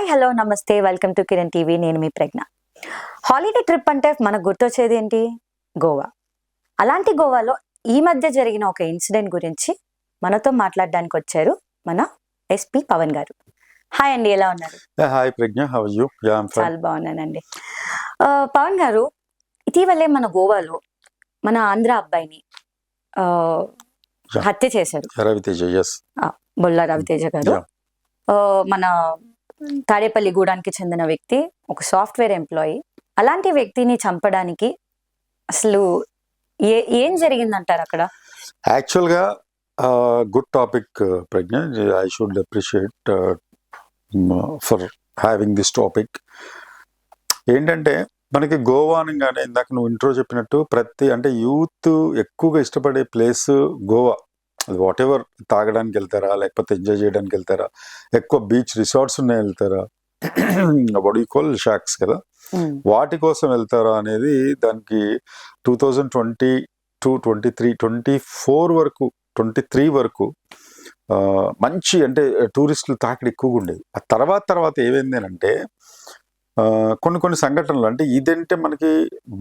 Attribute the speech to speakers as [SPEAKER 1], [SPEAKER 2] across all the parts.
[SPEAKER 1] Hi hello namaste. Welcome to Kiran TV. నేను మీ ప్రజ్ఞ. Holiday trip అంటే మనకు గుర్తొచ్చేది ఏంటి? గోవా. అలాంటి గోవాలో ఈ మధ్య జరిగిన ఒక ఇన్సిడెంట్ గురించి మనతో మాట్లాడడానికి వచ్చారు మన ఎస్పి పవన్ గారు. హాయ్ అండి ఎలా ఉన్నారు?
[SPEAKER 2] Hi Pragna. హౌ యూ
[SPEAKER 1] చాలా బాగున్నానండి. పవన్ గారు ఇటీవలే మన గోవాలో మన ఆంధ్ర అబ్బాయిని. హత్య చేశారు.
[SPEAKER 2] రవితేజ
[SPEAKER 1] బొల్లా రవితేజ గారు. మన తాడేపల్లి గూడానికి చెందిన వ్యక్తి ఒక సాఫ్ట్వేర్ ఎంప్లాయీ. అలాంటి వ్యక్తిని చంపడానికి అసలు ఏ ఏం జరిగిందంటారు అక్కడ?
[SPEAKER 2] యాక్చువల్గా good topic Pragna I should appreciate for having this topic. ఏంటంటే మనకి గోవా అనగానే ఇందాక నువ్వు ఇంట్రో చెప్పినట్టు ప్రతి అంటే యూత్ ఎక్కువగా ఇష్టపడే ప్లేస్ గోవా. అది వాట్ ఎవర్ తాగడానికి వెళ్తారా లేకపోతే ఎంజాయ్ చేయడానికి వెళ్తారా ఎక్కువ బీచ్ రిసార్ట్స్ ఉన్నాయి వెళ్తారా వడ్ కాల్ షాక్స్ కదా.
[SPEAKER 1] ఉమ్,
[SPEAKER 2] వాటి కోసం వెళ్తారా అనేది దానికి two thousand twenty two twenty three twenty four వరకు ట్వంటీ త్రీ వరకు మంచి అంటే టూరిస్టులు తాకిడి ఎక్కువగా ఉండేది. ఆ తర్వాత తర్వాత ఏమైంది అంటే కొన్ని కొన్ని సంఘటనలు అంటే ఇదంటే మనకి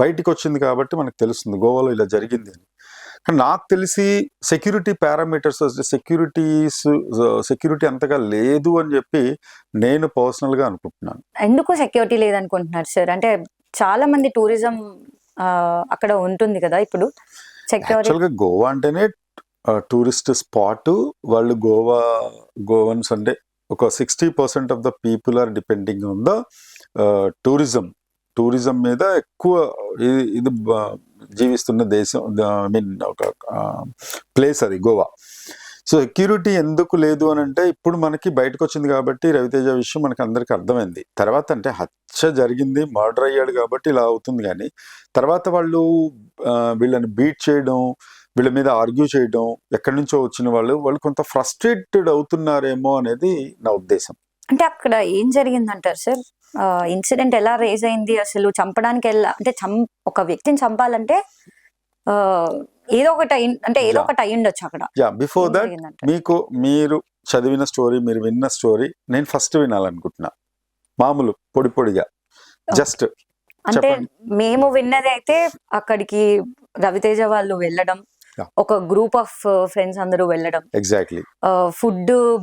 [SPEAKER 2] బయటికి వచ్చింది కాబట్టి మనకు తెలుస్తుంది. గోవాలో ఇలా జరిగింది అని. కానీ నాకు తెలిసి సెక్యూరిటీ పారామీటర్స్ సెక్యూరిటీస్ సెక్యూరిటీ అంతగా లేదు అని చెప్పి నేను పర్సనల్గా అనుకుంటున్నాను.
[SPEAKER 1] ఎందుకు సెక్యూరిటీ లేదనుకుంటున్నారు సార్ అంటే చాలా మంది టూరిజం అక్కడ ఉంటుంది కదా ఇప్పుడు. సెక్యూరిటీ
[SPEAKER 2] యాక్చువల్గా గోవా అంటేనే టూరిస్ట్ స్పాట్ వాళ్ళు గోవా గోవన్స్ అంటే ఒక sixty percent of the people are depending on the tourism tourism మీద ఎక్కువ ఇది జీవిస్తున్న దేశం ఐ మీన్ ఒక ప్లేస్ అది గోవా. సో సెక్యూరిటీ ఎందుకు లేదు అని అంటే ఇప్పుడు మనకి బయటకు వచ్చింది కాబట్టి రవితేజ విషయం మనకి అందరికీ అర్థమైంది. తర్వాత అంటే హత్య జరిగింది మర్డర్ అయ్యాడు కాబట్టి ఇలా అవుతుంది కానీ తర్వాత వాళ్ళు వీళ్ళని బీట్ చేయడం వీళ్ళ మీద ఆర్గ్యూ చేయడం ఎక్కడి నుంచో వచ్చిన వాళ్ళు వాళ్ళు కొంత ఫ్రస్ట్రేటెడ్ అవుతున్నారేమో అనేది నా ఉద్దేశం.
[SPEAKER 1] అంటే అక్కడ ఏం జరిగిందంటారు సార్ ఇన్సిడెంట్ ఎలా రేజ్ అయింది అసలు చంపడానికి ఎలా అంటే చం ఒక వ్యక్తిని చంపాలంటే ఏదో ఒకటి అయి- అంటే ఏదో. ఒకటి అయి ఉండొచ్చు అక్కడ
[SPEAKER 2] యా బిఫోర్ దట్? మీకు మీరు చదివిన స్టోరీ మీరు విన్న స్టోరీ నేను ఫస్ట్ వినాలనుకుంటున్నా మామూలు పొడి పొడిగా జస్ట్
[SPEAKER 1] అంటే. మేము విన్నది అయితే అక్కడికి రవితేజ వాళ్ళు వెళ్ళడం. ఒక గ్రూప్ ఆఫ్ ఫ్రెండ్స్ అందరూ వెళ్ళడం.
[SPEAKER 2] ఎగ్జాక్ట్లీ
[SPEAKER 1] ఫుడ్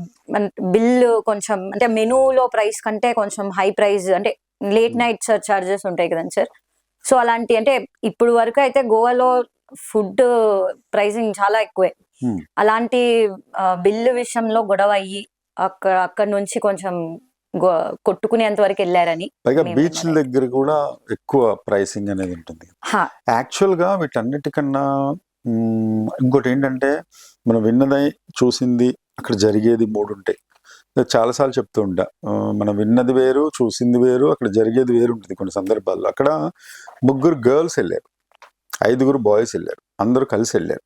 [SPEAKER 1] బిల్ కొంచెం అంటే మెనూలో ప్రైస్ కంటే కొంచెం హై ప్రైస్ అంటే లేట్. నైట్ చార్జెస్ ఉంటాయి కదండి సార్. సో అలాంటి అంటే ఇప్పుడు వరకు అయితే గోవాలో ఫుడ్ ప్రైసింగ్ చాలా ఎక్కువే.
[SPEAKER 2] Hmm.
[SPEAKER 1] అలాంటి బిల్లు విషయంలో గొడవ అయ్యి అక్కడ అక్కడ నుంచి కొంచెం గో- కొట్టుకునేంత వరకు వెళ్ళారని
[SPEAKER 2] పైగా
[SPEAKER 1] విన్నది.
[SPEAKER 2] దగ్గర కూడా ఎక్కువ ప్రైసింగ్ అనేది ఉంటుంది.
[SPEAKER 1] హా,
[SPEAKER 2] యాక్చువల్గా వీటన్నిటికన్నా ఇంకోటి ఏంటంటే మనం విన్నదై చూసింది అక్కడ జరిగేది మూడు ఉంటాయి చాలాసార్లు చెప్తూ ఉంటా. మనం విన్నది వేరు చూసింది వేరు అక్కడ జరిగేది వేరు ఉంటుంది కొన్ని సందర్భాల్లో. అక్కడ ముగ్గురు గర్ల్స్ వెళ్ళారు. ఐదుగురు బాయ్స్ వెళ్ళారు. అందరూ కలిసి వెళ్ళారు.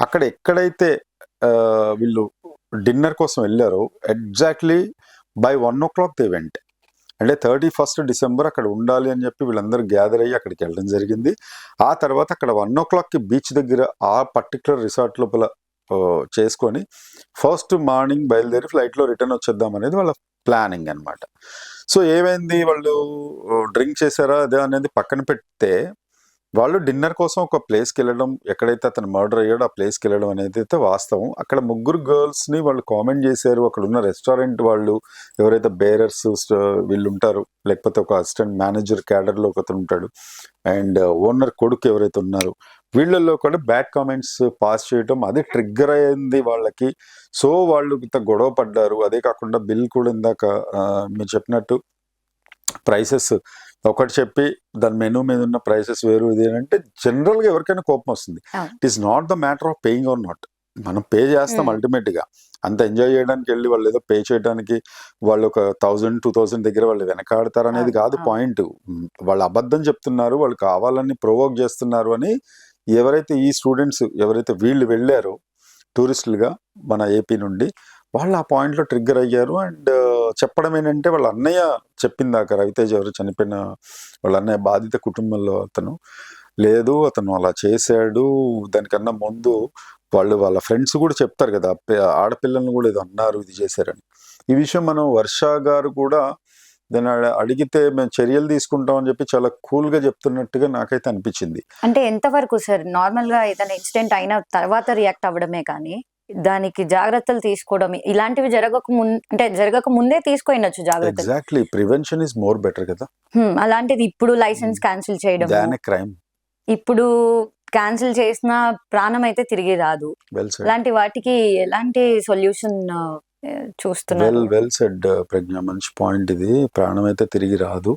[SPEAKER 2] అక్కడ ఎక్కడైతే వీళ్ళు డిన్నర్ కోసం వెళ్ళారో exactly by one o'clock they went. అంటే థర్టీ ఫస్ట్ డిసెంబర్ అక్కడ ఉండాలి అని చెప్పి వీళ్ళందరూ గ్యాదర్ అయ్యి అక్కడికి వెళ్ళడం జరిగింది. ఆ తర్వాత అక్కడ వన్ ఓ క్లాక్కి బీచ్ దగ్గర ఆ పర్టికులర్ రిసార్ట్ లోపల చేసుకొని ఫస్ట్ మార్నింగ్ బయలుదేరి ఫ్లైట్లో రిటర్న్ వచ్చేద్దాం అనేది వాళ్ళ ప్లానింగ్ అనమాట సో ఏమైంది? వాళ్ళు డ్రింక్ చేశారా? అదే అనేది పక్కన పెడితే వాళ్ళు డిన్నర్ కోసం ఒక ప్లేస్కి వెళ్ళడం ఎక్కడైతే అతను మర్డర్ అయ్యాడో ఆ ప్లేస్కి వెళ్ళడం అనేది అయితే వాస్తవం. అక్కడ ముగ్గురు గర్ల్స్ని వాళ్ళు కామెంట్ చేశారు. అక్కడ ఉన్న రెస్టారెంట్ వాళ్ళు ఎవరైతే బేరర్స్ వీళ్ళు ఉంటారు లేకపోతే ఒక అసిస్టెంట్ మేనేజర్ క్యాడర్లో ఒక అతను ఉంటాడు. అండ్ ఓనర్ కొడుకు ఎవరైతే ఉన్నారో వీళ్ళల్లో కూడా బ్యాడ్ కామెంట్స్ పాస్ చేయడం అది ట్రిగ్గర్ అయింది వాళ్ళకి. సో వాళ్ళు ఇంత గొడవ పడ్డారు. అదే కాకుండా బిల్ కూడా ఇందాక మీరు చెప్పినట్టు ప్రైసెస్ ఒకటి చెప్పి దాని మెనూ మీద ఉన్న ప్రైసెస్ వేరు ఇది అంటే జనరల్గా ఎవరికైనా కోపం వస్తుంది. It is not the matter of paying or not మనం పే చేస్తాం
[SPEAKER 1] Hmm.
[SPEAKER 2] అల్టిమేట్గా అంత ఎంజాయ్ చేయడానికి వెళ్ళి వాళ్ళు ఏదో పే చేయడానికి వాళ్ళు ఒక థౌజండ్ టూ థౌజండ్ దగ్గర వాళ్ళు వెనకాడతారు అనేది కాదు. పాయింట్ వాళ్ళు అబద్ధం చెప్తున్నారు వాళ్ళు కావాలని ప్రొవోక్ చేస్తున్నారు అని ఎవరైతే ఈ స్టూడెంట్స్ ఎవరైతే వీళ్ళు వెళ్ళారో టూరిస్టులుగా మన ఏపీ నుండి వాళ్ళు ఆ పాయింట్లో ట్రిగ్గర్ అయ్యారు. అండ్ uh, చెప్పడం ఏంటంటే వాళ్ళ అన్నయ్య చెప్పిందాక రవితేజ ఎవరు చనిపోయిన వాళ్ళ అన్నయ్య బాధిత కుటుంబంలో అతను. లేదు అతను అలా చేశాడు. దానికన్నా ముందు వాళ్ళు వాళ్ళ ఫ్రెండ్స్ కూడా చెప్తారు కదా పే- ఆడపిల్లల్ని కూడా ఇది అన్నారు ఇది చేశారని. ఈ విషయం మనం వర్ష గారు కూడా దాన్ని అడిగితే మేము చర్యలు తీసుకుంటాం అని చెప్పి చాలా కూల్గా చెప్తున్నట్టుగా నాకైతే అనిపించింది.
[SPEAKER 1] అంటే ఎంతవరకు సార్ నార్మల్గా ఏదైనా ఇన్సిడెంట్ అయిన తర్వాత రియాక్ట్ అవ్వడమే కానీ దానికి జాగ్రత్తలు తీసుకోవడం ఇలాంటివి జరగక ముందు అంటే జరగక ముందే తీసుకోవచ్చు జాగ్రత్తలు.
[SPEAKER 2] Exactly prevention is more better కదా.
[SPEAKER 1] అలాంటిది ఇప్పుడు లైసెన్స్ క్యాన్సిల్ చేయడం
[SPEAKER 2] దాన్ క్రైమ్
[SPEAKER 1] ఇప్పుడు క్యాన్సిల్ చేసిన ప్రాణం అయితే తిరిగి రాదు. అలాంటి వాటికి ఎలాంటి సొల్యూషన్ చూస్తున్నారు?
[SPEAKER 2] Well well said Pragna. మంచి పాయింట్ ఇది. ప్రాణం అయితే తిరిగి రాదు.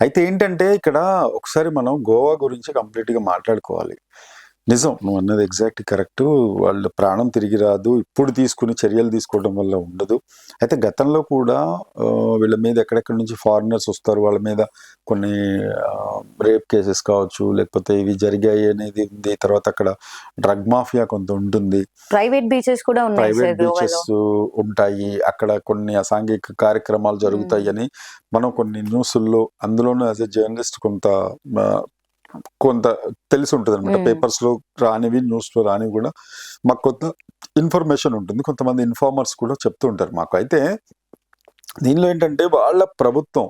[SPEAKER 2] అయితే ఏంటంటే ఇక్కడ ఒకసారి మనం గోవా గురించి కంప్లీట్గా మాట్లాడుకోవాలి. నిజం నువ్వు అన్నది ఎగ్జాక్ట్ కరెక్ట్ వాళ్ళ ప్రాణం తిరిగి రాదు. ఇప్పుడు తీసుకుని చర్యలు తీసుకోవడం వల్ల ఉండదు. అయితే గతంలో కూడా వీళ్ళ మీద ఎక్కడెక్కడి నుంచి ఫారినర్స్ వస్తారు వాళ్ళ మీద కొన్ని రేప్ కేసెస్ కావచ్చు లేకపోతే ఇవి జరిగాయి అనేది ఉంది. తర్వాత అక్కడ డ్రగ్ మాఫియా కొంత ఉంటుంది.
[SPEAKER 1] ప్రైవేట్ బీచెస్ కూడా ఉన్నాయి
[SPEAKER 2] ప్రైవేట్ బీచెస్ ఉంటాయి. అక్కడ కొన్ని అసాంఘిక కార్యక్రమాలు జరుగుతాయి అని మనం కొన్ని న్యూస్ల్లో అందులోనూ యాజ్ ఎ జర్నలిస్ట్ కొంత కొంత తెలిసి ఉంటుంది అనమాట
[SPEAKER 1] Mm.
[SPEAKER 2] పేపర్స్లో రానివి న్యూస్లో రానివి కూడా మాకు కొంత ఇన్ఫర్మేషన్ ఉంటుంది. కొంతమంది ఇన్ఫార్మర్స్ కూడా చెప్తూ ఉంటారు మాకు. అయితే దీనిలో ఏంటంటే వాళ్ళ ప్రభుత్వం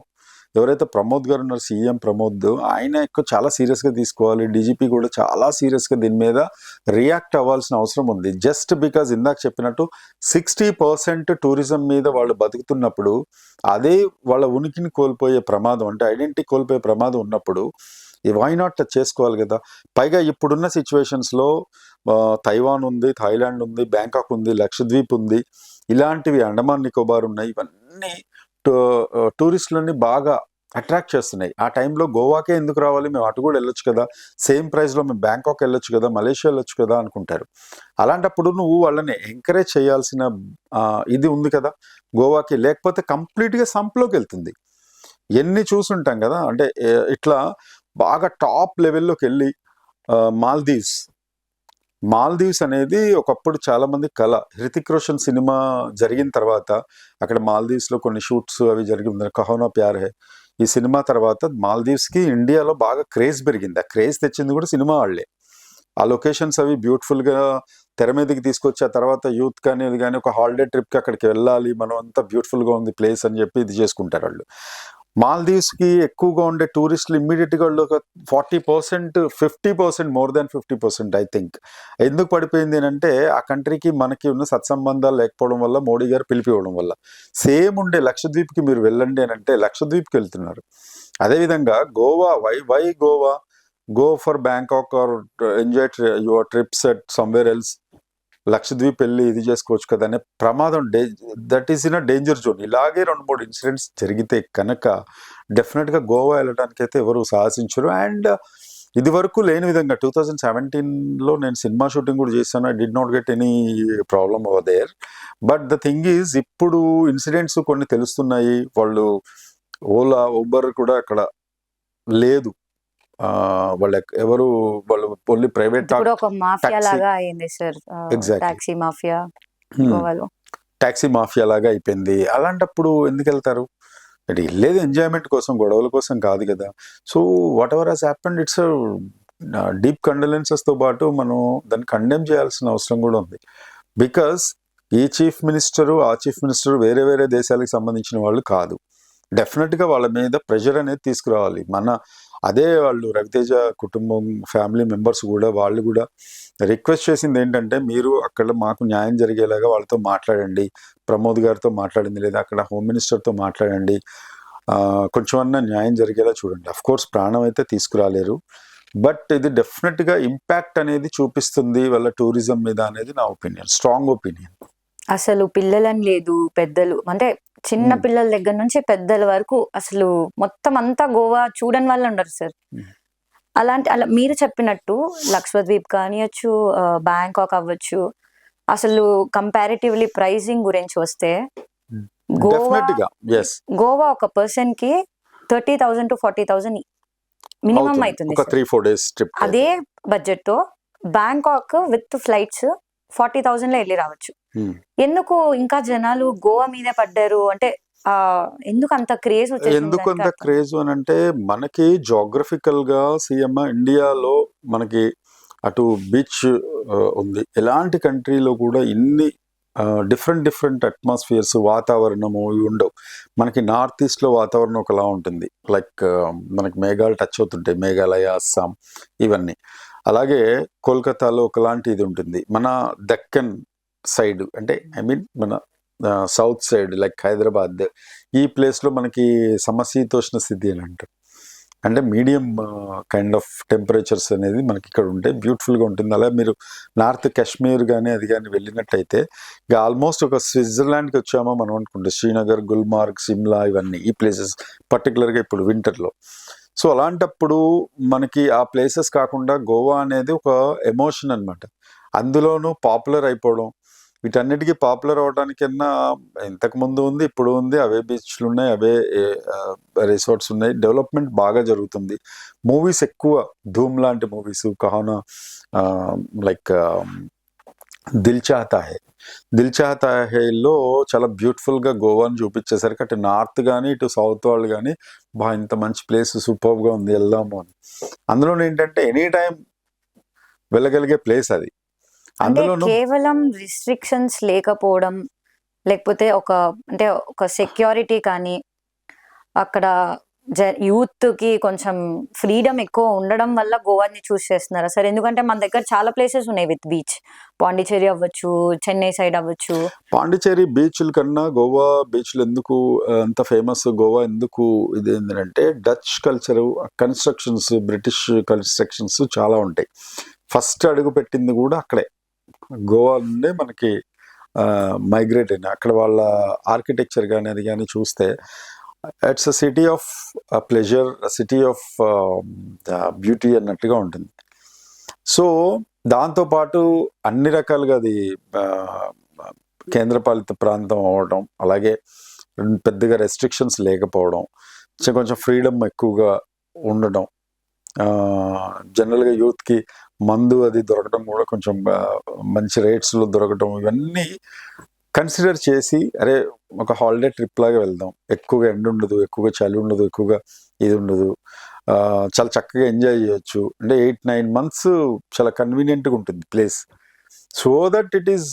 [SPEAKER 2] ఎవరైతే ప్రమోద్ గారు ఉన్నారు సీఎం ప్రమోద్ ఆయన ఎక్కువ చాలా సీరియస్గా తీసుకోవాలి. డీజీపీ కూడా చాలా సీరియస్గా దీని మీద రియాక్ట్ అవ్వాల్సిన అవసరం ఉంది. జస్ట్ బికాజ్ ఇందాక చెప్పినట్టు సిక్స్టీ పర్సెంట్ టూరిజం మీద వాళ్ళు బతుకుతున్నప్పుడు అదే వాళ్ళ ఉనికిని కోల్పోయే ప్రమాదం అంటే ఐడెంటిటీ కోల్పోయే ప్రమాదం ఉన్నప్పుడు వై నాట్ చేసుకోవాలి కదా? పైగా ఇప్పుడున్న సిచ్యువేషన్స్లో తైవాన్ ఉంది థాయిలాండ్ ఉంది బ్యాంకాక్ ఉంది లక్షద్వీప్ ఉంది ఇలాంటివి అండమాన్ నికోబార్ ఉన్నాయి ఇవన్నీ టూ- టూరిస్టులని బాగా అట్రాక్ట్ చేస్తున్నాయి. ఆ టైంలో గోవాకే ఎందుకు రావాలి? మేము అటు కూడా వెళ్ళొచ్చు కదా. సేమ్ ప్రైస్లో మేము బ్యాంకాక్ వెళ్ళొచ్చు కదా మలేషియా వెళ్ళొచ్చు కదా అనుకుంటారు. అలాంటప్పుడు నువ్వు వాళ్ళని ఎంకరేజ్ చేయాల్సిన ఇది ఉంది కదా గోవాకి. లేకపోతే కంప్లీట్గా సంప్లోకి వెళ్తుంది. ఎన్ని చూసుంటాం కదా అంటే ఇట్లా బాగా టాప్ లెవెల్లోకి వెళ్ళి మాల్దీవ్స్. మాల్దీవ్స్ అనేది ఒకప్పుడు చాలామంది కళ. హృతిక్ రోషన్ సినిమా జరిగిన తర్వాత అక్కడ మాల్దీవ్స్లో కొన్ని షూట్స్ అవి జరిగి ఉంది కహోనా ప్యార్ హే. ఈ సినిమా తర్వాత మాల్దీవ్స్కి ఇండియాలో బాగా క్రేజ్ పెరిగింది. ఆ క్రేజ్ తెచ్చింది కూడా సినిమా వాళ్ళే. ఆ లొకేషన్స్ అవి బ్యూటిఫుల్గా తెర మీదకి తీసుకొచ్చి ఆ తర్వాత యూత్ కానీ ఇది కానీ ఒక హాలిడే ట్రిప్కి అక్కడికి వెళ్ళాలి. మనం అంతా బ్యూటిఫుల్గా ఉంది ప్లేస్ అని చెప్పి ఇది చేసుకుంటారు వాళ్ళు. మాల్దీవ్స్కి ఎక్కువగా ఉండే టూరిస్టులు ఇమ్మీడియట్గా ఒక forty percent fifty percent more than fifty percent I think. ఎందుకు పడిపోయింది అంటే ఆ కంట్రీకి మనకి ఉన్న సత్సంబంధాలు లేకపోవడం వల్ల మోడీ గారు పిలిపివ్వడం వల్ల. సేమ్ ఉండే లక్షద్వీప్కి మీరు వెళ్ళండి అని అంటే లక్షద్వీప్కి వెళ్తున్నారు. అదేవిధంగా Goa why why Goa? Go for Bangkok or enjoy your trips at somewhere else. Lakshadweep వెళ్ళి ఇది చేసుకోవచ్చు కదా అనే ప్రమాదం they that is in a danger zone ఇలాగే రెండు మూడు ఇన్సిడెంట్స్ జరిగితే కనుక డెఫినెట్గా గోవా వెళ్ళడానికి అయితే ఎవరు సాహసించరు. అండ్ ఇది వరకు లేని విధంగా టూ థౌజండ్ సెవెంటీన్లో నేను సినిమా షూటింగ్ కూడా చేశాను. I did not get any problem over there but the thing is ఇప్పుడు ఇన్సిడెంట్స్ కొన్ని తెలుస్తున్నాయి. వాళ్ళు ఓలా ఊబర్ కూడా అక్కడ లేదు. వాళ్ళ ఎవరు వాళ్ళు ఓన్లీ ప్రైవేట్
[SPEAKER 1] ఒక మాఫియా
[SPEAKER 2] taxi.
[SPEAKER 1] లాగా అయింది sir.
[SPEAKER 2] Exactly.
[SPEAKER 1] Taxi mafia
[SPEAKER 2] taxi mafia లాగా అయిపోయింది. అలాంటప్పుడు ఎందుకు వెళ్తారు అంటే వెళ్ళేది ఎంజాయ్మెంట్ కోసం గొడవల కోసం కాదు కదా. So whatever has happened it's deep కండలెన్సెస్తో పాటు మనం దాన్ని కండెమ్ చేయాల్సిన అవసరం కూడా ఉంది. బికాస్ ఈ చీఫ్ మినిస్టరు ఆ చీఫ్ మినిస్టర్ వేరే వేరే దేశాలకు సంబంధించిన వాళ్ళు కాదు. డెఫినెట్గా వాళ్ళ మీద ప్రెషర్ అనేది తీసుకురావాలి. మన అదే వాళ్ళు రవితేజ కుటుంబం ఫ్యామిలీ మెంబర్స్ కూడా వాళ్ళు కూడా రిక్వెస్ట్ చేసింది ఏంటంటే మీరు అక్కడ మాకు న్యాయం జరిగేలాగా వాళ్ళతో మాట్లాడండి. ప్రమోద్ గారితో మాట్లాడింది లేదా అక్కడ హోమ్ మినిస్టర్తో మాట్లాడండి. కొంచెం అన్నా న్యాయం జరిగేలా చూడండి. అఫ్ కోర్స్ ప్రాణం అయితే తీసుకురాలేరు. బట్ ఇది డెఫినెట్గా ఇంపాక్ట్ అనేది చూపిస్తుంది వాళ్ళ టూరిజం మీద అనేది నా ఒపీనియన్ స్ట్రాంగ్ ఒపీనియన్.
[SPEAKER 1] అసలు పిల్లలని లేదు పెద్దలు అంటే చిన్న. పిల్లల దగ్గర నుంచి పెద్దల వరకు అసలు మొత్తం అంతా గోవా చూడని వాళ్ళు ఉండరు సార్. అలాంటి అలా మీరు చెప్పినట్టు లక్షద్వీప్ కానియచ్చు బ్యాంకాక్ అవ్వచ్చు అసలు కంపారిటివ్లీ ప్రైసింగ్ గురించి వస్తే. గోవా గోవా ఒక పర్సన్కి thirty thousand to forty thousand minimum అవుతుంది
[SPEAKER 2] ఒక
[SPEAKER 1] sir.
[SPEAKER 2] Three four days trip
[SPEAKER 1] అదే బడ్జెట్తో బ్యాంకాక్ విత్ ఫ్లైట్స్ ఫార్టీ థౌసండ్లో వెళ్ళి రావచ్చు. ఎందుకు ఇంకా జనాలు గోవా మీదే పడ్డారు? అంటే ఎందుకు అంత క్రేజ్
[SPEAKER 2] ఎందుకు అంత క్రేజ్ అని అంటే మనకి జోగ్రఫికల్గా సీఎం ఇండియాలో మనకి అటు బీచ్ ఉంది. ఎలాంటి కంట్రీలో కూడా ఇన్ని డిఫరెంట్ డిఫరెంట్ అట్మాస్ఫియర్స్ వాతావరణము ఇవి ఉండవు. మనకి నార్త్ ఈస్ట్లో వాతావరణం ఒకలా ఉంటుంది. లైక్ మనకి మేఘాలు టచ్ అవుతుంటాయి. మేఘాలయ అస్సాం ఇవన్నీ. అలాగే కోల్కతాలో ఒకలాంటి ఇది ఉంటుంది. మన దక్కన్ సైడ్ అంటే ఐ మీన్ మన సౌత్ సైడ్ లైక్ హైదరాబాద్ ఈ ప్లేస్లో మనకి సమశీతోష్ణ స్థితి అని అంటారు? అంటే మీడియం కైండ్ ఆఫ్ టెంపరేచర్స్ అనేది మనకి ఇక్కడ ఉంటే బ్యూటిఫుల్గా ఉంటుంది. అలా మీరు నార్త్ కాశ్మీర్ కానీ అది కానీ వెళ్ళినట్టయితే ఇక ఆల్మోస్ట్ ఒక స్విట్జర్లాండ్కి వచ్చామో మనం అనుకుంటే. శ్రీనగర్ గుల్మార్గ్ సిమ్లా ఇవన్నీ ఈ ప్లేసెస్ పర్టికులర్గా ఇప్పుడు వింటర్లో సో అలాంటప్పుడు మనకి ఆ ప్లేసెస్ కాకుండా గోవా అనేది ఒక ఎమోషన్ అనమాట అందులోనూ పాపులర్ అయిపోవడం వీటన్నిటికీ పాపులర్ అవడానికన్నా ఇంతకు ముందు ఉంది ఇప్పుడు ఉంది అవే బీచ్లు ఉన్నాయి అవే రిసార్ట్స్ ఉన్నాయి. డెవలప్మెంట్ బాగా జరుగుతుంది. మూవీస్ ఎక్కువ ధూమ్ లాంటి మూవీస్ కహానా లైక్ దిల్ చాహతా హై. దిల్ చాహతా హైలో చాలా బ్యూటిఫుల్గా గోవాని చూపించేసరికి అటు నార్త్ కానీ ఇటు సౌత్ వాళ్ళు కానీ బా ఇంత మంచి ప్లేస్ సూపర్గా ఉంది వెళ్దాము అని. అందులో ఏంటంటే ఎనీ టైం వెళ్ళగలిగే ప్లేస్ అది.
[SPEAKER 1] అంటే
[SPEAKER 2] అందులోనూ
[SPEAKER 1] కేవలం రిస్ట్రిక్షన్స్ లేకపోవడం లేకపోతే ఒక అంటే ఒక సెక్యూరిటీ కానీ అక్కడ యూత్కి కొంచెం ఫ్రీడమ్ ఎక్కువ ఉండడం వల్ల గోవాని చూస్ చేస్తున్నారా? సార్ ఎందుకంటే మన దగ్గర చాలా ప్లేసెస్ ఉన్నాయి విత్ బీచ్. పాండిచేరి అవ్వచ్చు చెన్నై సైడ్ అవ్వచ్చు.
[SPEAKER 2] పాండిచేరి బీచ్ల కన్నా గోవా బీచ్లు ఎందుకు అంత ఫేమస్? గోవా ఎందుకు ఇది ఏంటంటే Dutch culture constructions British constructions చాలా ఉంటాయి. ఫస్ట్ అడుగు పెట్టింది కూడా అక్కడే. గోవా నుండే మనకి మైగ్రేట్ అయిన అక్కడ వాళ్ళ ఆర్కిటెక్చర్ కానీ అది కానీ చూస్తే it's a city of pleasure city of beauty అన్నట్టుగా ఉంటుంది. సో దాంతోపాటు అన్ని రకాలుగా అది కేంద్రపాలిత ప్రాంతం అవ్వడం అలాగే పెద్దగా రెస్ట్రిక్షన్స్ లేకపోవడం చ- కొంచెం ఫ్రీడమ్ ఎక్కువగా ఉండడం జనరల్గా యూత్కి మందు అది దొరకడం కూడా కొంచెం మంచి రేట్స్లో దొరకడం ఇవన్నీ కన్సిడర్ చేసి అరే ఒక హాలిడే ట్రిప్ లాగా వెళ్దాం. ఎక్కువగా ఎండ ఉండదు ఎక్కువగా చలి ఉండదు ఎక్కువగా ఇది ఉండదు. చాలా చక్కగా ఎంజాయ్ చేయొచ్చు. అంటే ఎయిట్ నైన్ మంత్స్ చాలా కన్వీనియంట్గా ఉంటుంది place so that it is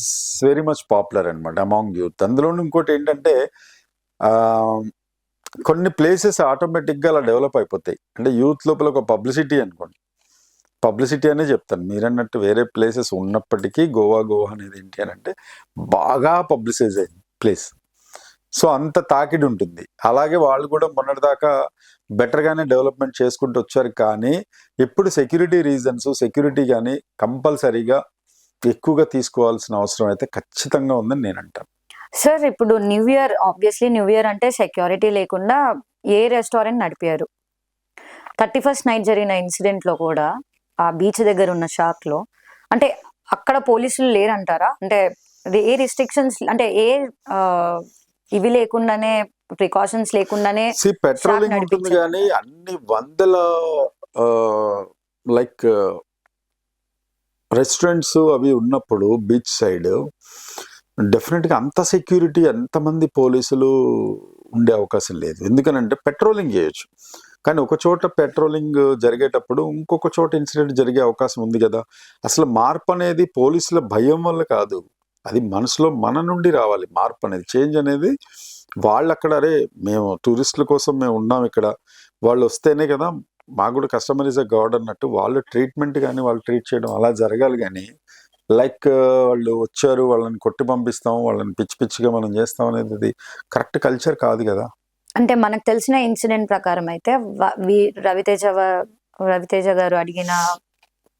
[SPEAKER 2] very much popular అనమాట అమాంగ్ యూత్ అందులో ఇంకోటి ఏంటంటే కొన్ని ప్లేసెస్ ఆటోమేటిక్గా అలా డెవలప్ అయిపోతాయి. అంటే యూత్ లోపల ఒక పబ్లిసిటీ అనుకోండి. పబ్లిసిటీ అనే చెప్తాను. మీరన్నట్టు వేరే ప్లేసెస్ ఉన్నప్పటికీ గోవా గోవా అనేది ఏంటి అని అంటే బాగా పబ్లిసైజ్ అయింది ప్లేస్. సో అంత తాకిడి ఉంటుంది. అలాగే వాళ్ళు కూడా మొన్నటిదాకా బెటర్గానే డెవలప్మెంట్ చేసుకుంటూ వచ్చారు. కానీ ఎప్పుడు సెక్యూరిటీ రీజన్స్ సెక్యూరిటీ కానీ కంపల్సరీగా ఎక్కువగా తీసుకోవాల్సిన అవసరం అయితే ఖచ్చితంగా ఉందని నేను అంటాను
[SPEAKER 1] సార్ ఇప్పుడు new year obviously new year అంటే సెక్యూరిటీ లేకుండా ఏ రెస్టారెంట్ నడిపారు? థర్టీ ఫస్ట్ నైట్ జరిగిన ఇన్సిడెంట్లో కూడా ఆ బీచ్ దగ్గర ఉన్న షాక్లో. అంటే అక్కడ పోలీసులు లేరంటారా? అంటే ఏ రిస్ట్రిక్షన్స్ అంటే ఏ ఇవి లేకుండానే ప్రికాషన్స్ లేకుండానే
[SPEAKER 2] పెట్రోలింగ్ ఉంటుంది. కానీ అన్ని వందల లైక్ రెస్టారెంట్స్ అవి ఉన్నప్పుడు బీచ్ సైడ్ డెఫినెట్గా అంత సెక్యూరిటీ అంతమంది పోలీసులు ఉండే అవకాశం లేదు. ఎందుకనంటే పెట్రోలింగ్ చేయొచ్చు. కానీ ఒక చోట పెట్రోలింగ్ జరిగేటప్పుడు ఇంకొక చోట ఇన్సిడెంట్ జరిగే అవకాశం ఉంది కదా. అసలు మార్పు అనేది పోలీసుల భయం వల్ల కాదు. అది మనసులో మన నుండి రావాలి. మార్పు అనేది చేంజ్ అనేది. వాళ్ళు అక్కడ అరే మేము టూరిస్టుల కోసం మేము ఉన్నాం ఇక్కడ. వాళ్ళు వస్తేనే కదా మాకు కూడా కస్టమర్ ఇస్ అ గాడ్ అన్నట్టు వాళ్ళు ట్రీట్మెంట్ కానీ వాళ్ళు ట్రీట్ చేయడం అలా జరగాలి కానీ లైక్ వాళ్ళు వచ్చారు వాళ్ళని కొట్టి పంపిస్తాం వాళ్ళని పిచ్చి పిచ్చిగా మనం చేస్తాం అనేది అది కరెక్ట్ కల్చర్ కాదు కదా.
[SPEAKER 1] అంటే మనకు తెలిసిన ఇన్సిడెంట్ ప్రకారం అయితే రవితేజ రవితేజ గారు అడిగిన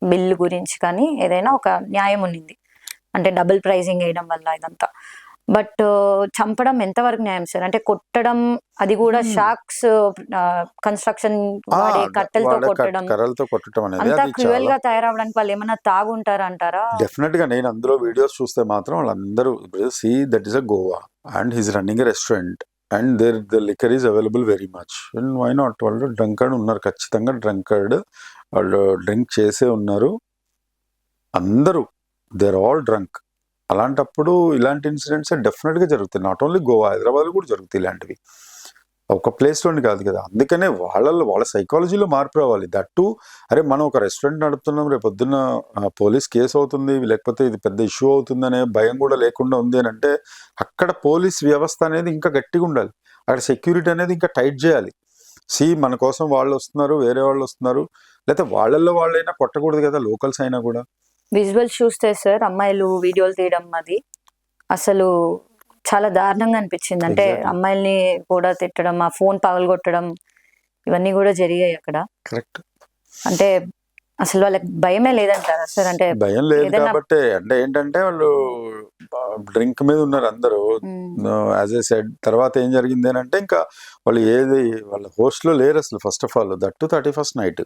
[SPEAKER 1] బిల్లు గురించి కానీ ఏదైనా ఒక న్యాయం ఉన్నింది. అంటే డబుల్ ప్రైజింగ్ వేయడం వల్ల ఇదంతా. బట్ చంపడం ఎంతవరకు న్యాయం సార్? అంటే కొట్టడం అది కూడా. షాక్స్ కన్స్ట్రక్షన్ వాడే కట్టెలతో కొట్టడం.
[SPEAKER 2] కర్రలతో కొట్టడం అనేది
[SPEAKER 1] అంతా క్రూయల్గా తయారవడానికి వాళ్ళు ఏమన్నా తాగుంటారా అంటారా?
[SPEAKER 2] డెఫినెట్గా నేను అందులో వీడియోస్ చూస్తే మాత్రం వాళ్ళందరూ see that is a Goa and he's running restaurant. And there the liquor is available very much and why not వాళ్ళు డ్రంకర్డ్ ఉన్నారు ఖచ్చితంగా డ్రంకర్డ్ వాళ్ళు డ్రింక్ చేసే ఉన్నారు. అందరూ దేర్ ఆల్ డ్రంక్ అలాంటప్పుడు ఇలాంటి ఇన్సిడెంట్స్ డెఫినెట్గా జరుగుతాయి. నాట్ ఓన్లీ గోవా హైదరాబాద్ కూడా జరుగుతాయి ఇలాంటివి. ఒక ప్లేస్లోని కాదు కదా. అందుకనే వాళ్ళల్లో వాళ్ళ సైకాలజీలో మార్పు రావాలి. దట్టు అరే మనం ఒక రెస్టారెంట్ నడుపుతున్నాం రేపు పొద్దున్న పోలీస్ కేసు అవుతుంది లేకపోతే ఇది పెద్ద ఇష్యూ అవుతుందనే భయం కూడా లేకుండా ఉంది అని అంటే అక్కడ పోలీస్ వ్యవస్థ అనేది ఇంకా గట్టిగా ఉండాలి. అక్కడ సెక్యూరిటీ అనేది ఇంకా టైట్ చేయాలి. సి మన కోసం వాళ్ళు వస్తున్నారు వేరే వాళ్ళు వస్తున్నారు. లేకపోతే వాళ్ళల్లో వాళ్ళైనా కొట్టకూడదు కదా లోకల్స్ అయినా కూడా.
[SPEAKER 1] విజువల్స్ చూస్తే సార్ అమ్మాయిలు వీడియోలు తీయడం అది అసలు చాలా దారుణంగా అనిపించింది. అంటే. అమ్మాయిల్ని కూడా తిట్టడం ఆ ఫోన్ పగలగొట్టడం ఇవన్నీ కూడా జరిగాయి అక్కడ.
[SPEAKER 2] కరెక్ట్
[SPEAKER 1] అంటే అసలు వాళ్ళకి భయమే లేదంటారా సార్? అంటే
[SPEAKER 2] భయం లేదు కాబట్టి అంటే ఏంటంటే వాళ్ళు డ్రింక్ మీద ఉన్నారు అందరూ. యాజ్ ఏ సెడ్ తర్వాత ఏం జరిగింది అని అంటే ఇంకా వాళ్ళు ఏది వాళ్ళ host లో లేరు అసలు first of all that to thirty first night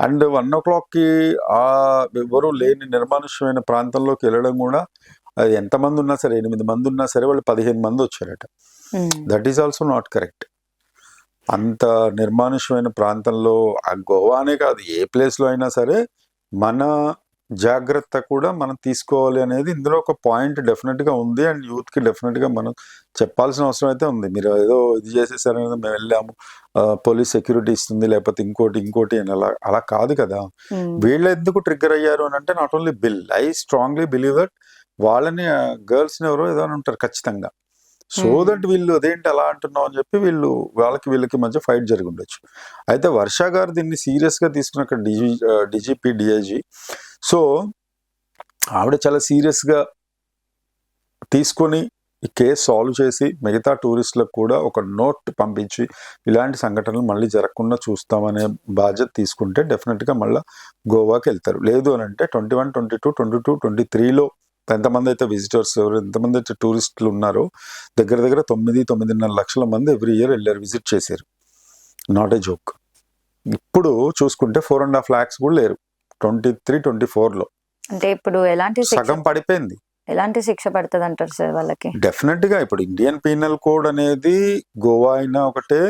[SPEAKER 2] and one ఓ కి ఆ ఎవరు లేని నిర్మానుష్యమైన ప్రాంతంలోకి వెళ్ళడం కూడా అది ఎంతమంది ఉన్నా సరే ఎనిమిది మంది ఉన్నా సరే వాళ్ళు పదిహేను మంది వచ్చారట. That is also not correct అంత నిర్మానుష్యమైన ప్రాంతంలో ఆ గోవానే కాదు ఏ ప్లేస్లో అయినా సరే మన జాగ్రత్త కూడా మనం తీసుకోవాలి అనేది ఇందులో ఒక పాయింట్ డెఫినెట్గా ఉంది. అండ్ యూత్కి డెఫినెట్గా మనం చెప్పాల్సిన అవసరం అయితే ఉంది. మీరు ఏదో ఇది చేసేసారు కదా, మేము వెళ్ళాము పోలీస్ సెక్యూరిటీ ఇస్తుంది లేకపోతే ఇంకోటి ఇంకోటి అని అలా అలా కాదు కదా. వీళ్ళు ఎందుకు ట్రిగ్గర్ అయ్యారు అని అంటే not only bill I strongly believe that వాళ్ళని గర్ల్స్ని ఎవరో ఏదో అని ఉంటారు ఖచ్చితంగా. సో. దట్ వీళ్ళు అదేంటి అలా అంటున్నావు అని చెప్పి వీళ్ళు వాళ్ళకి వీళ్ళకి మధ్య ఫైట్ జరిగి ఉండొచ్చు అయితే వర్ష గారు దీన్ని సీరియస్గా తీసుకున్న అక్కడ డిజి డిజిపి డిఐజీ సో ఆవిడ చాలా సీరియస్గా తీసుకొని ఈ కేసు సాల్వ్ చేసి మిగతా టూరిస్టులకు కూడా ఒక నోట్ పంపించి ఇలాంటి సంఘటనలు మళ్ళీ జరగకుండా చూస్తామనే బాధ్యత తీసుకుంటే డెఫినెట్గా మళ్ళీ గోవాకి వెళ్తారు. లేదు అని అంటే twenty one twenty two twenty two twenty త్రీలో ఎంతమంది అయితే విజిటర్స్ ఎవరు ఎంతమంది అయితే టూరిస్టులు ఉన్నారో దగ్గర దగ్గర తొమ్మిది తొమ్మిదిన్నర లక్షల మంది ఎవ్రీ ఇయర్ వెళ్ళారు విజిట్ చేశారు. నాట్ ఏ జోక్ ఇప్పుడు చూసుకుంటే ఫోర్ అండ్ హాఫ్ ల్యాక్స్ కూడా లేరు. ట్వంటీ త్రీ ట్వంటీ ఫోర్లో
[SPEAKER 1] అంటే ఇప్పుడు ఎలాంటి
[SPEAKER 2] సగం పడిపోయింది.
[SPEAKER 1] ఎలాంటి శిక్ష పడుతుంది అంటారు సార్ వాళ్ళకి?
[SPEAKER 2] డెఫినెట్గా ఇప్పుడు ఇండియన్ పీనల్ కోడ్ అనేది గోవా అయినా ఒకటే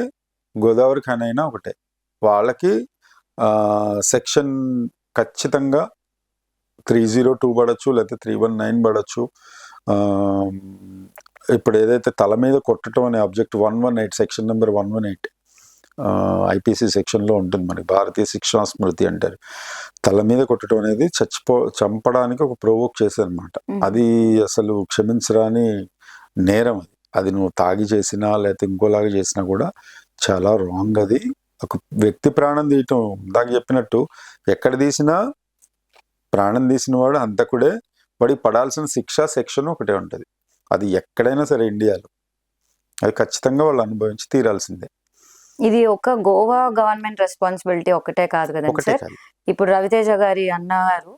[SPEAKER 2] గోదావరి ఖాన్ అయినా ఒకటే. వాళ్ళకి సెక్షన్ ఖచ్చితంగా త్రీ జీరో టూ పడచ్చు లేకపోతే త్రీ వన్ నైన్ పడచ్చు. ఇప్పుడు ఏదైతే తల మీద కొట్టడం అనే object one one eight section number one one eight IPC సెక్షన్లో ఉంటుంది మనకి భారతీయ శిక్షణా స్మృతి అంటారు. తల మీద కొట్టడం అనేది చచ్చిపో చంపడానికి ఒక ప్రొవోక్ చేశారనమాట
[SPEAKER 1] ఉమ్,
[SPEAKER 2] అది అసలు క్షమించరాని నేరం అది. అది నువ్వు తాగి చేసినా లేకపోతే ఇంకోలాగా చేసినా కూడా చాలా రాంగ్ అది. ఒక వ్యక్తి ప్రాణం తీయటం ఇందాక చెప్పినట్టు ఎక్కడ తీసినా ప్రాణం తీసిన వాడు హంతకుడే వాడికి పడాల్సిన శిక్ష సెక్షన్ ఒకటే ఉంటుంది. అది ఎక్కడైనా సరే ఇండియాలో. అది ఖచ్చితంగా వాళ్ళు అనుభవించి తీరాల్సిందే.
[SPEAKER 1] ఇది ఒక గోవా గవర్నమెంట్ రెస్పాన్సిబిలిటీ ఒకటే కాదు కదండి
[SPEAKER 2] ఒకటే
[SPEAKER 1] సార్?
[SPEAKER 2] కాదు.
[SPEAKER 1] ఇప్పుడు రవితేజ గారి అన్నగారు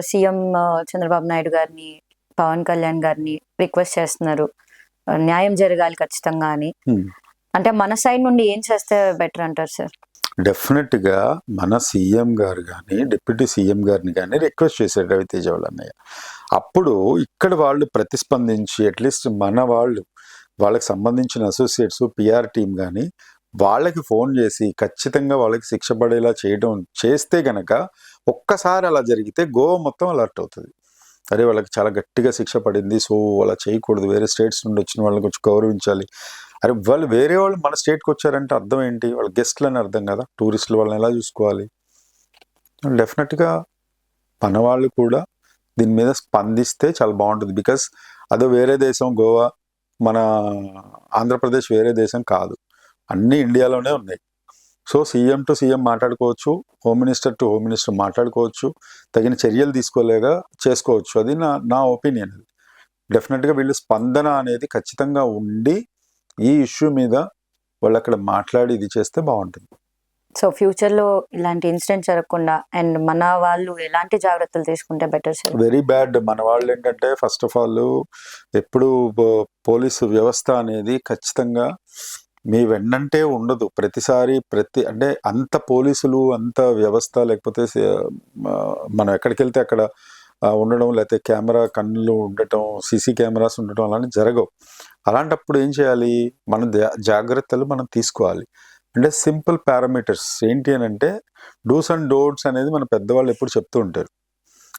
[SPEAKER 1] సీఎం చంద్రబాబు నాయుడు గారిని పవన్ కళ్యాణ్ గారిని రిక్వెస్ట్ చేస్తున్నారు. న్యాయం జరగాలి ఖచ్చితంగా అని. అంటే మన సైడ్ నుండి ఏం చేస్తే బెటర్ అంటారు సార్?
[SPEAKER 2] డెఫినెట్గా మన సీఎం గారు కానీ డిప్యూటీ సీఎం గారిని కానీ రిక్వెస్ట్ చేశారు రవితేజ అన్నయ్య. అప్పుడు ఇక్కడ వాళ్ళు ప్రతిస్పందించి అట్లీస్ట్ మన వాళ్ళు వాళ్ళకి సంబంధించిన అసోసియేట్స్ పిఆర్ టీం కానీ వాళ్ళకి ఫోన్ చేసి ఖచ్చితంగా వాళ్ళకి శిక్ష పడేలా చేయడం చేస్తే గనక ఒక్కసారి అలా జరిగితే గోవా మొత్తం అలర్ట్ అవుతుంది. అరే వాళ్ళకి చాలా గట్టిగా శిక్ష పడింది. సో అలా చేయకూడదు. వేరే స్టేట్స్ నుండి వచ్చిన వాళ్ళని కొంచెం గౌరవించాలి. అరే వాళ్ళు వేరే వాళ్ళు మన స్టేట్కి వచ్చారంటే అర్థం ఏంటి? వాళ్ళ గెస్ట్లు అని అర్థం కదా? టూరిస్టులు వాళ్ళని ఎలా చూసుకోవాలి? డెఫినెట్గా మన వాళ్ళు కూడా దీని మీద స్పందిస్తే చాలా బాగుంటుంది. బికాస్ అదో వేరే దేశం గోవా మన ఆంధ్రప్రదేశ్ వేరే దేశం కాదు. అన్నీ ఇండియాలోనే ఉన్నాయి. సో సీఎం టు సీఎం మాట్లాడుకోవచ్చు home minister to home minister మాట్లాడుకోవచ్చు తగిన చర్యలు తీసుకోలేగా చేసుకోవచ్చు. అది నా నా ఒపీనియన్ అది. డెఫినెట్గా వీళ్ళు స్పందన అనేది ఖచ్చితంగా ఉండి ఈ ఇష్యూ మీద వాళ్ళు అక్కడ మాట్లాడి ఇది చేస్తే బాగుంటుంది.
[SPEAKER 1] సో ఫ్యూచర్లో ఇలాంటి ఇన్సిడెంట్ జరగకుండా అండ్ మన వాళ్ళు ఎలాంటి జాగ్రత్తలు తీసుకుంటే బెటర్ సార్?
[SPEAKER 2] Very bad. మన వాళ్ళు ఏంటంటే ఫస్ట్ ఆఫ్ ఆల్ ఎప్పుడు పోలీసు వ్యవస్థ అనేది ఖచ్చితంగా మీ వెన్నంటే ఉండదు. ప్రతిసారి ప్రతి అంటే అంత పోలీసులు అంత వ్యవస్థ లేకపోతే మనం ఎక్కడికి వెళ్తే అక్కడ ఉండడం లేకపోతే కెమెరా కన్నులు ఉండటం సీసీ కెమెరాస్ ఉండటం అలాంటివి జరగవు. అలాంటప్పుడు ఏం చేయాలి? మన జా- జాగ్రత్తలు మనం తీసుకోవాలి. అంటే సింపుల్ పారామీటర్స్ ఏంటి అని అంటే డూస్ అండ్ డోట్స్ అనేది మన పెద్దవాళ్ళు ఎప్పుడు చెప్తూ ఉంటారు.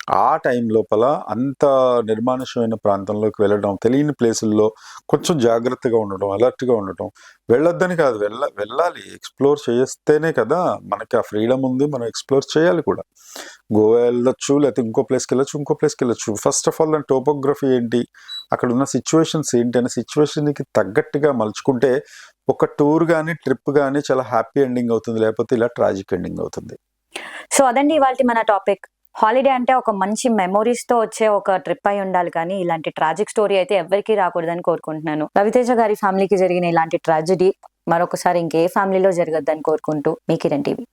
[SPEAKER 2] ఆ టైం లోపల అంత నిర్మానుష్యమైన ప్రాంతంలోకి వెళ్ళడం తెలియని ప్లేసుల్లో కొంచెం జాగ్రత్తగా ఉండటం అలర్ట్గా ఉండటం వెళ్ళొద్దని కాదు. వెళ్ళ వెళ్ళాలి. ఎక్స్ప్లోర్ చేస్తేనే కదా మనకి ఆ ఫ్రీడమ్ ఉంది. మనం ఎక్స్ప్లోర్ చేయాలి కూడా. గోవా వెళ్ళొచ్చు లేకపోతే ఇంకో ప్లేస్కి వెళ్ళొచ్చు ఇంకో ప్లేస్కి వెళ్ళొచ్చు. ఫస్ట్ ఆఫ్ ఆల్ దాని టోపోగ్రఫీ ఏంటి? అక్కడ ఉన్న సిచ్యువేషన్స్ ఏంటి? అనే సిచ్యువేషన్కి తగ్గట్టుగా మలుచుకుంటే ఒక టూర్ కానీ ట్రిప్ కానీ చాలా హ్యాపీ ఎండింగ్ అవుతుంది. లేకపోతే ఇలా ట్రాజిక్ ఎండింగ్ అవుతుంది.
[SPEAKER 1] సో అదండి ఇవాళ మన టాపిక్. హాలిడే అంటే ఒక మంచి మెమోరీస్తో వచ్చే ఒక ట్రిప్ అయి ఉండాలి కానీ ఇలాంటి ట్రాజిక్ స్టోరీ అయితే ఎవరికీ రాకూడదని కోరుకుంటున్నాను. రవితేజ గారి ఫ్యామిలీకి జరిగిన ఇలాంటి ట్రాజడీ మరొకసారి ఇంకే ఫ్యామిలీలో జరగద్దని కోరుకుంటూ మీ కిరణ్ టీవీ.